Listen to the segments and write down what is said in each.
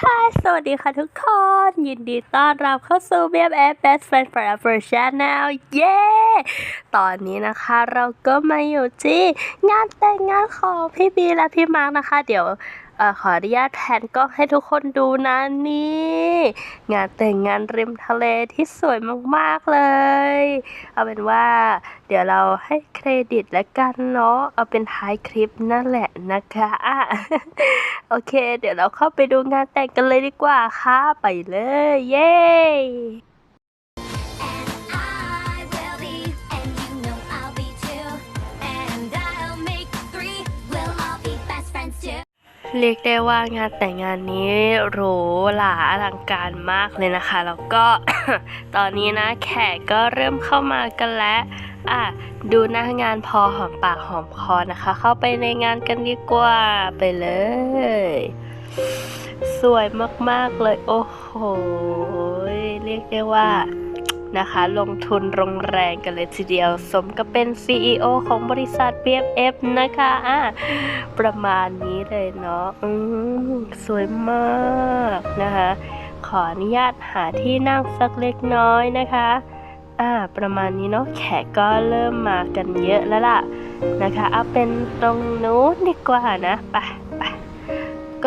ฮายสวัสดีค่ะทุกคน ยินดีต้อนรับเข้าสู่ BFF Best Friend Forever Channel เย้ ตอนนี้นะคะเราก็มาอยู่ที่งานแต่งงานของพี่บีและพี่มาร์กนะคะ เดี๋ยวอขออนุญาตแผนกล้องให้ทุกคนดูนะนี่ งานแต่งงานริมทะเลที่สวยมาก ๆ เลย เอาเป็นว่า เดี๋ยวเราให้เครดิตและกันเนาะเอาเป็นท้ายคลิปนั่นแหละนะคะอะโอเค เดี๋ยวเราเข้าไปดูงานแต่งกันเลยดีกว่าค่ะ ไปเลย เย้ เรียกได้ว่างานแต่งงานนี้หรูหราอลังการมากเลยนะคะ แล้วก็ตอนนี้นะแขกก็เริ่มเข้ามากันแล้วอะดูหน้างานพอหอมปากหอมคอนะคะ เข้าไปในงานกันดีกว่าไปเลย สวยมากๆเลย โอ้โห เรียกได้ว่า นะคะ ลงทุนลงแรงกันเลยทีเดียว สมกับเป็น CEO ของบริษัท BFF นะคะอะประมาณนี้เลยเนาะอืมสวยมากนะคะ ขออนุญาตหาที่นั่งสักเล็กน้อยนะคะอ่าประมาณนี้เนาะแขกก็เริ่มมากันเยอะแล้วล่ะนะคะ เอาเป็นตรงนู้นดีกว่านะไปไป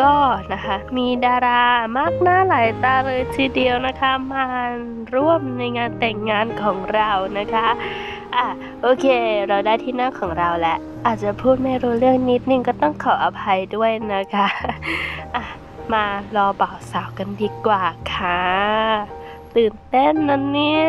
ก็นะคะมีดารามากหน้าหลายตาเลยทีเดียวนะคะมาร่วมในงานแต่งงานของเรานะคะอะโอเค เราได้ที่นั่งของเราแล้วอาจจะพูดไม่รู้เรื่องนิดนึงก็ต้องขออภัยด้วยนะคะอะมารอบ่าวสาวกันดีกว่าค่ะ ตื่นเต้นนะเนี่ย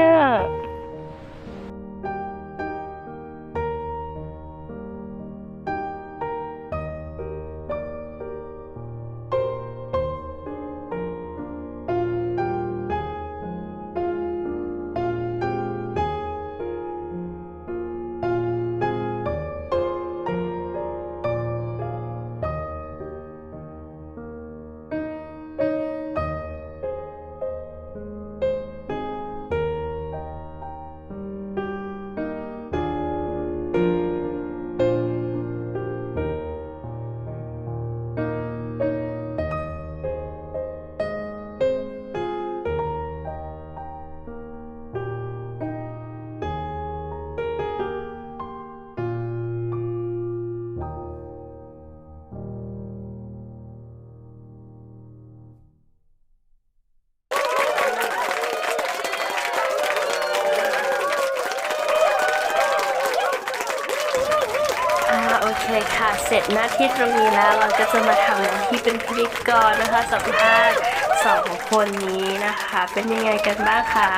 าโอเคค่ะเสร็จหน้าที่ตรงนี้แล้วเราก็จะมาทำหน้าที่เป็นพิธีกรนะคะสัมภาษณ์สองคนนี้นะคะ เป็นยังไงกันบ้างคะ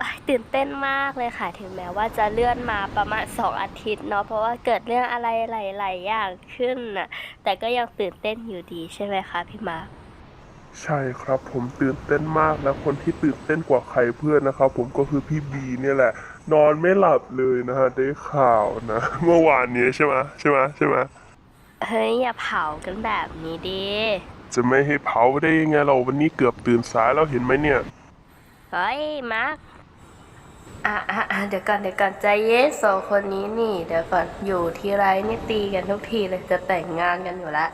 อ้ายตื่นเต้นมากเลยค่ะ ถึงแม้ว่าจะเลื่อนมาประมาณ 2 อาทิตย์เนาะเพราะว่าเกิดเรื่องอะไรหลายๆอย่างขึ้นน่ะแต่ก็ยังตื่นเต้นอยู่ดีใช่ไหมคะพี่มาร์คใช่ครับผมตื่นเต้นมากและคนที่ตื่นเต้นกว่าใครเพื่อนนะครับผมก็คือพี่บีเนี่ยแหละ นอนไม่หลับเลยนะฮะได้ข่าวนะ เมื่อวานนี้ใช่ไหมใช่ไหมใช่ไหมเฮ้ย อย่าเผากันแบบนี้ดิจะไม่ให้เผาได้ยังไงเราวันนี้เกือบตื่นสายแล้วเห็นไหมเนี่ย เฮ้ยมาร์คอะอะอะเดี๋ยวก่อนเดี๋ยวก่อนใจเย็นสองคนนี้นี่ เดี๋ยวก่อนอยู่ที่ไรนี่ตีกันทุกทีเลยจะแต่งงานกันอยู่แล้ว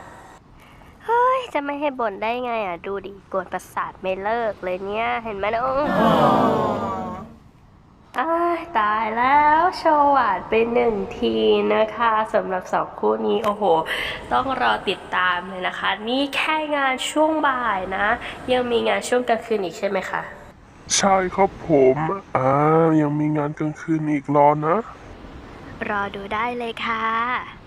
เฮ้ยจะไม่ให้บ่นได้ไงอะ ดูดิกวนประสาทไม่เลิกเลยเนี่ย เห็นไหมนะโอ้โหอ้า ยตายแล้วโชว์หวานไปหนึ่งทีนะคะสำหรับสองคู่นี้โอ้โห ต้องรอติดตามเลยนะคะ นี่แค่งานช่วงบ่ายนะ ยังมีงานช่วงกลางคืนอีกใช่ไหมคะ ใช่ครับผมอ่ายังมีงานกลางคืนอีกรอนะ รอดูได้เลยค่ะ